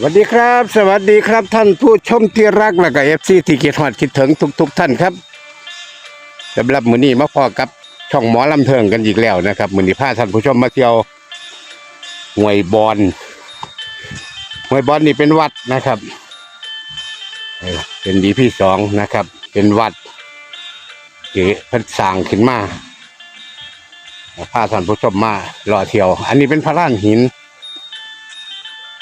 สวัสดีครับ สวัสดีครับท่านผู้ชมที่รักและก็เอฟซีที่เกียรติฮอดคิดถึงทุกๆท่านครับสำหรับมือนี้มาพอกับช่องหมอลำเทิงกันอีกแล้วนะครับมือนี้พาท่านผู้ชมมาเที่ยวห้วยบอนห้วยบอนนี่เป็นวัดนะครับเป็นดีพี่สองนะครับ เป็นวัดเก๋พิ่นสางขึ้นมาพาท่านผู้ชมมารอเที่ยว อันนี้เป็นพระลานหิน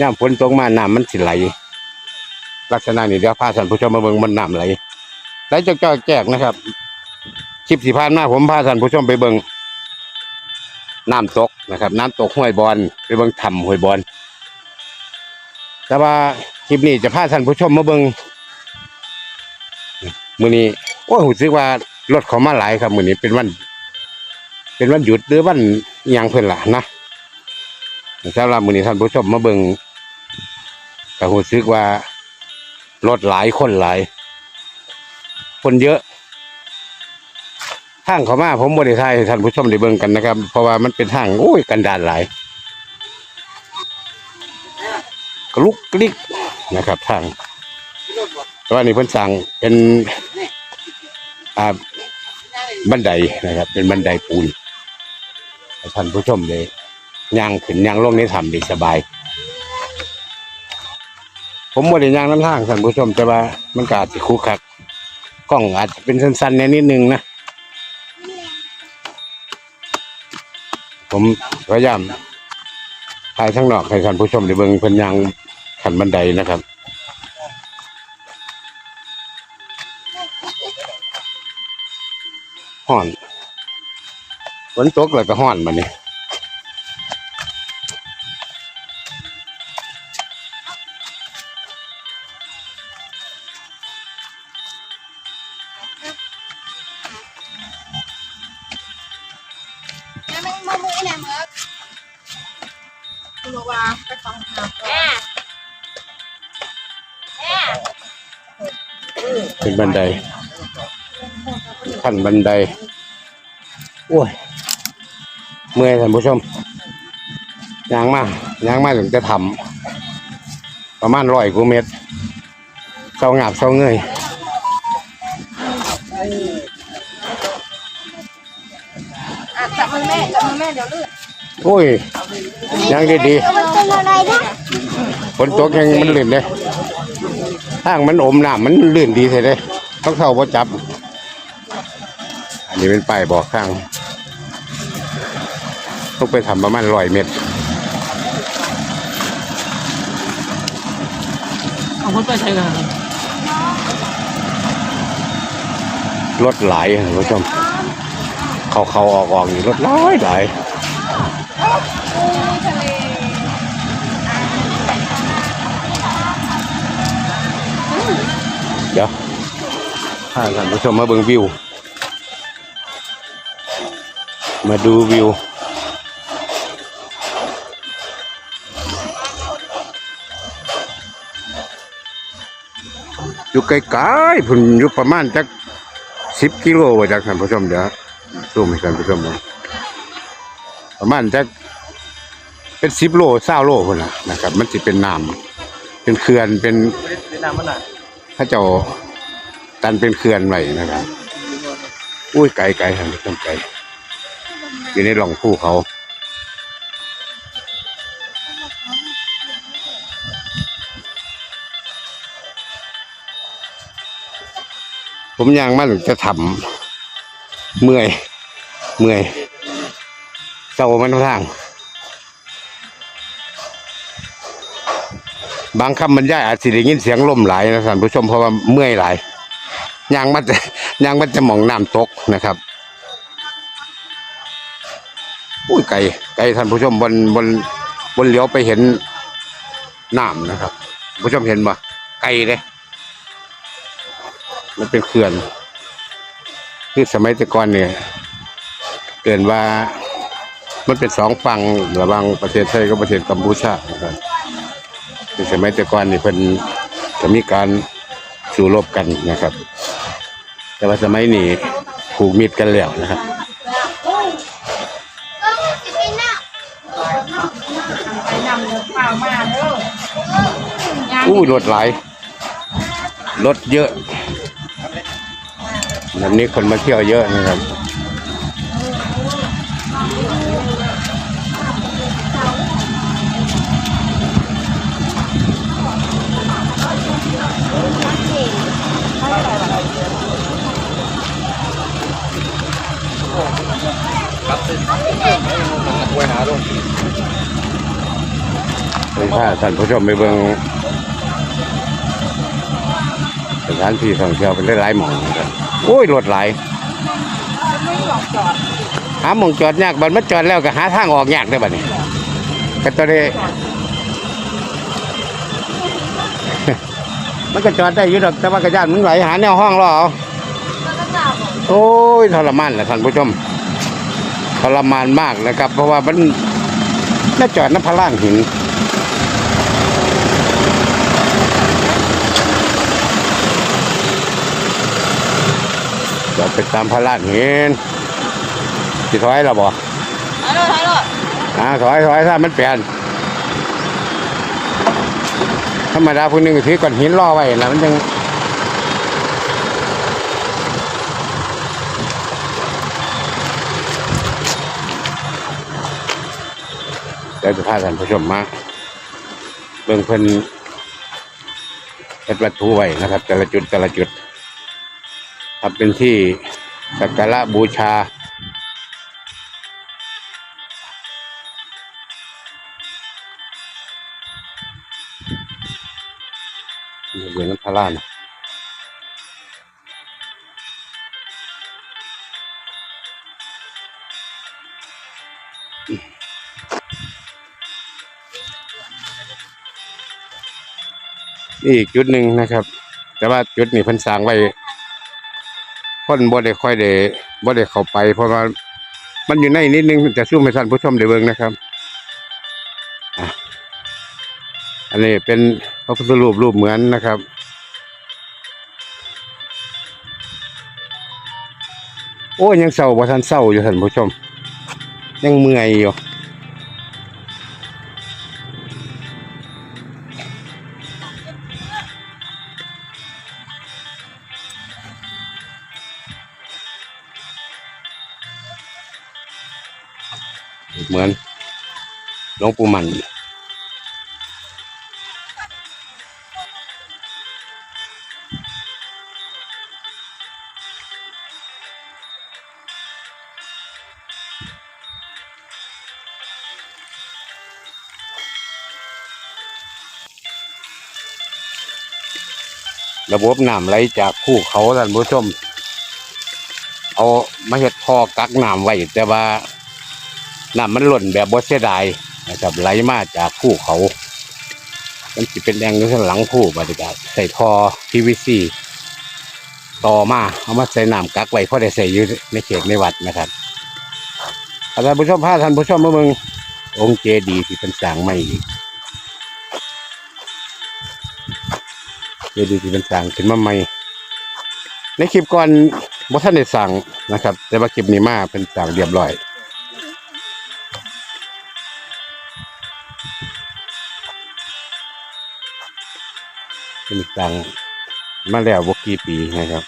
ย่ามฝนตกมาน้ำมันสิไหล ลักษณะนี้เดี๋ยวพาท่านผู้ชมมาเบิ่งมันน้ำไหลไหลจอกๆแจกนะครับคลิปที่ผ่านมาผมพาท่านผู้ชมไปเบิ่งน้ำตกนะครับ น้ำตกห้วยบอนไปเบิ่งถ้ำห้วยบอนแต่ว่าคลิปนี้จะพาท่านผู้ชมมาเบิ่งมือนี้โอ้ยรู้สึกว่ารถเขามาหลายครับมือนี้เป็นวัน เป็นวันหยุดหรือวันยังเพิ่นล่ะนะสำหรับมือนี้ท่านผู้ชมมาเบิ่ง ก็รู้สึกว่ารถหลายคนหลาย คนเยอะทางเขามาผมบริทายท่านผู้ชมได้เบิ่งกันนะครับ เพราะว่ามันเป็นทางโอ้ยกันดานหลายกลุกกลิกนะครับทางแต่ว่านี่เพิ่นสั่งเป็นอ่าบันไดนะครับ เป็นบันไดปูนท่านผู้ชมเลยย่างขึ้นย่างลงในถ้ำได้สบาย ผมบ่ได้ย่างน้ำทางท่านผู้ชมแต่ว่ามันก็อาจจะคุกคักกล้องอาจจะเป็นสั้นๆแน่นิดนึงนะ ผมพยายามถ่ายทั้งนอกให้ท่านผู้ชมได้เบิ่งเพิ่นยางขันบันไดนะครับห่อนฝนตกแล้วก็ห่อนมาเนี่ย เป็นบันไดขั้นบันไดโอ้ยเมื่อยท่านผู้ชมยางมากยางมากถึงจะทำประมาณร้อยกว่าเมตรเศร้าหงาบเศร้าเงยอะจับมือแม่จับมือแม่เดี๋ยวลื่นโอ้ยยางดีมันเป็นอะไรนะๆฝนตกยังมันลื่นเลย ทางมันอมน้ำมันลื่นดีใช่เลยต้องเข้าพอจับ อันนี้เป็นป้ายบอกทาง ต้องไปทำประมาณร้อยเมตรเอาคนไปใช้กันรถหลายท่านผู้ชมเขาเขาออกออกนี่รถหลายหลาย พาท่านผู้ชมมาเบิ่งวิว มาดูวิว อยู่ไกลๆพุ่นอยู่ประมาณจักสิบกิโลว่าจากท่านผู้ชมเดี๋ยวซูมให้ท่านผู้ชมดูประมาณจักเป็นสิบโลเศร้าโลพุ่นนะนะครับ มันจะเป็นน้ำเป็นเขื่อนเป็นเป็นน้ำมันอะพระเจ้า ตันเป็นเขื่อนไว้นะครับ อุ้ยไกลไกลท่านผู้ชมไกลอยู่ในหล่องภูเขาผมยังมาถึงจะทำเมื่อยเมื่อยเศร้ามันทาง บางคำบรรยายอาจสิได้ยินเสียงลมหลายนะท่านผู้ชมเพราะว่าเมื่อยหลาย ยางมันจะยางมันจะมองน้ำตกนะครับอุ้ยไกลไกลท่านผู้ชมบนบนบนเลี้ยวไปเห็นน้ำนะครับ ผู้ชมเห็นปะไกลเลยมันเป็นเขื่อน คือสมัยต่ก่อนเนี่ยเกินว่ามันเป็นสองฝั่งระหว่างประเทศไทยกับประเทศกัมพูชานะครับในสมัยต่ก่อนนี่เพิ่นจะมีการสู้รบกันนะครับ แต่ว่าสมัยนี้ผูกมิตรกันแล้วนะครับไปนำเนื้อเปล่ามาเด้ออู้รถหลายรถเยอะวันนี้คนมาเที่ยวเยอะนะครับ ไว้หาลงไปพาท่านผู้ชมไปเบิ่งสถานที่ท่องเที่ยวเป็นหลายๆหม่องนะครับโอ้ยรถหลายไม่หลอกจอดหาหม่องจอดยากบัดมันจอดแล้วก็หาทางออกยากได้อบัดนี้ก็ตอนนี้มันก็จอดได้อยู่ดอกแต่ว่ากระยานมันไหลหาแนวห้องรอเอาแล้วก็จับโอ้ยทรมานแหละท่านผู้ชม ทรมานมากนะครับ เพราะว่ามันน่าจอดน้ำพะล่างหินจอดไปตามพะล่างหินสิถอยเราบ่ถอยเลยถอยเลยอ่าถอยถอยถ้ามันเปลี่ยนธรรมดาพวกนึงก็ถือก้อนหินล่อไว้นะมันยัง ดี๋ยวจะพาท่านผู้ชมมาเบิ่งเพิ่นเป็นประตูไว้นะครับ แต่ละจุดแต่ละจุดทำเป็นที่สักการะบูชาอยู่เดือนน้ำพารานะ อีกจุดหนึ่งนะครับ แต่ว่าจุดนี้เพิ่นสร้างไว้คนบ่ได้ค่อยได้บ่ได้เข้าไป เพราะว่ามันอยู่ในนิดนึงจะสู้ให้ท่านผู้ชมได้เบิ่งนะครับอันนี้เป็นพระพุทธรูปรูปเหมือนนะครับโอ้ยยังเศร้าบ่ทันเศร้าอยู่ท่านผู้ชม ยังเมื่อยอยู่ หลวงปู่มันระบบน้ำไหลจากภูเขาท่านผู้ชม เอามาเฮ็ดท่อกักน้ำไว้แต่ว่าน้ำมันหล่นแบบบ่เสียดาย นะครับไหลมาจากภูเขา มันสิเป็นแดงอยู่ข้างหลังภูบรรยากาศใส่ทอ PVC ต่อมาเอามาใส่น้ำกักไว้เพราะได้ใส่อยู่ในเขตในวัดนะครับอาท่านผู้ชมพาท่านผู้ชมมาเมืององค์เจดีย์ที่เป็นสร้างใหม่อีกเจดีย์ที่เป็นสร้างขึ้นมาใหม่ในคลิปก่อนบ่ท่านได้สั่งนะครับ แต่ว่าคลิปนี้มาเป็นสั่งเรียบร้อย็นจังมาแล้วบ่กี่ปีนะครับ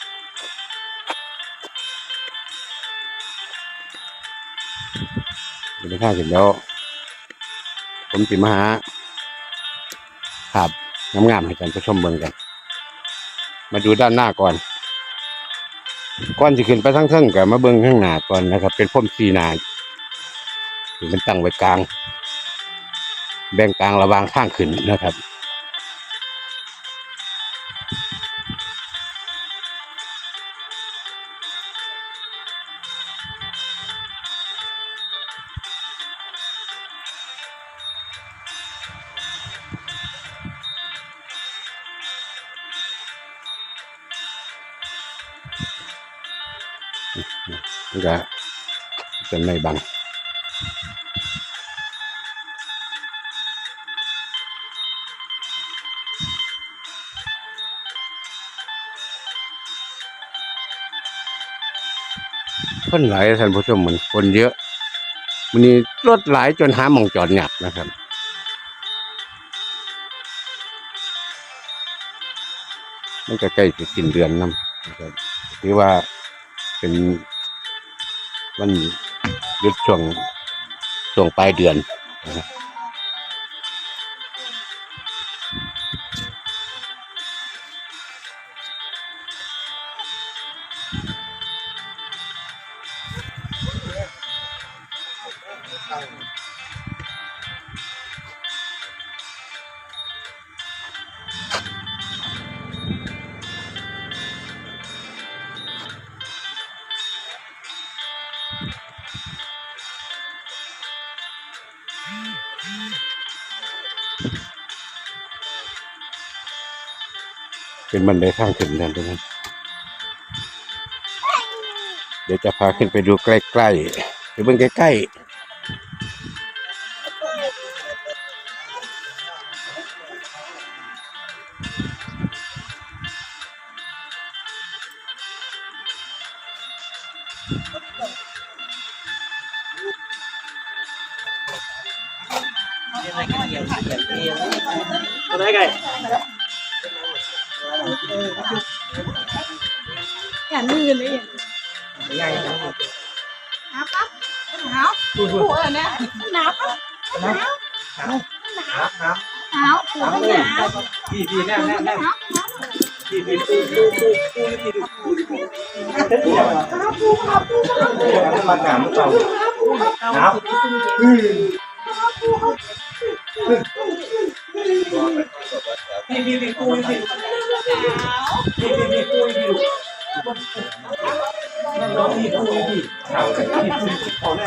เดี๋ยวไปข้าเสร็จแล้ว ผมสิมาหาครับงามๆให้ท่านผู้ชมเบิ่งกัน มาดูด้านหน้าก่อน ก่อนจะขึ้นไปทั้งเทิงกับมาเบิ้งข้างหน้าก่อนนะครับ เป็นพ่มสีหนาที่มันตั้งไว้กลาง แบ่งกลางระวางข้างขึ้นนะครับ แก็ต้นไม้บังคนหลายท่านผู้ชมเหมือนคนเยอะมันนี้รถหลายจนหาหมองจอดหยักนะครับมันก็ใกล้จะสิ้นเดือนนํนะครับถือว่าเป็น มันหยุดช่วงช่วงปลายเดือนนะครับ เป็นบันไดทางขึ้นนั่นทุกท่านเดี๋ยวจะพาขึ้นไปดูใกล้ๆไปเบิ่งใกล้ๆ อย่าลื่นเลยหนาวปั๊บหนาวปวดนะหนาวปั๊บหนาวหนาวหนาวปวดหนาวพี่พี่แน่แน่แน่หนาวพี่พี่ปูปูปูปูพี่ดูปูปูปูมันหนามเก่าหนาวพี่พี่พี่ปูพี่พี่พี่พี่ปูพี่ดู นั่นน้องพี่ปูพี่ขาวพี่ปูขาวแน่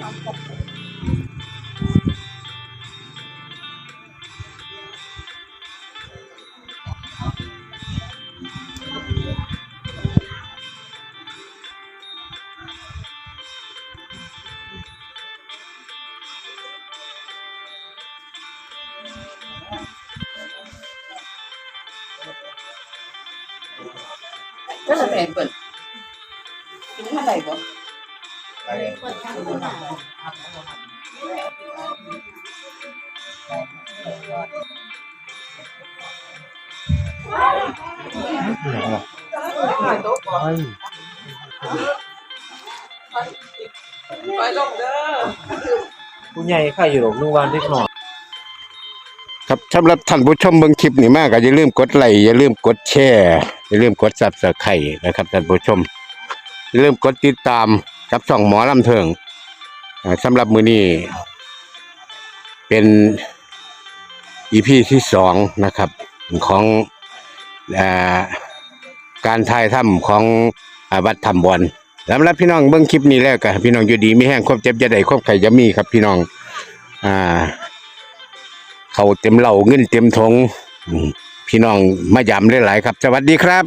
ก็ ผู้ใหญ่ข้าอยู่หรอกนึกว่าเล็กหน่อยครับสำหรับท่านผู้ชมเบิ่งคลิปนี้มากก็อย่าลืมกดไลค์อย่าลืมกดแชร์อย่าลืมกด Subscribe นะครับท่านผู้ชมอย่าลืมกดติดตามกับช่องหมอลำเทิงอ่าสำหรับมือนี้เป็น EP ที่สองนะครับของ การถ่ายถ้ำของอาวัดทำบอลสำหรับพี่น้องเบื้องคลิปนี้แล้วก็ให้พี่น้องอยู่ดีมีแห้งควบเจ็บจะได้ควบไข่จะมีครับ พี่น้องอ่าเขาเต็มเหล่าเงินเต็มทงพี่น้องมายำได้หลายครับ สวัสดีครับ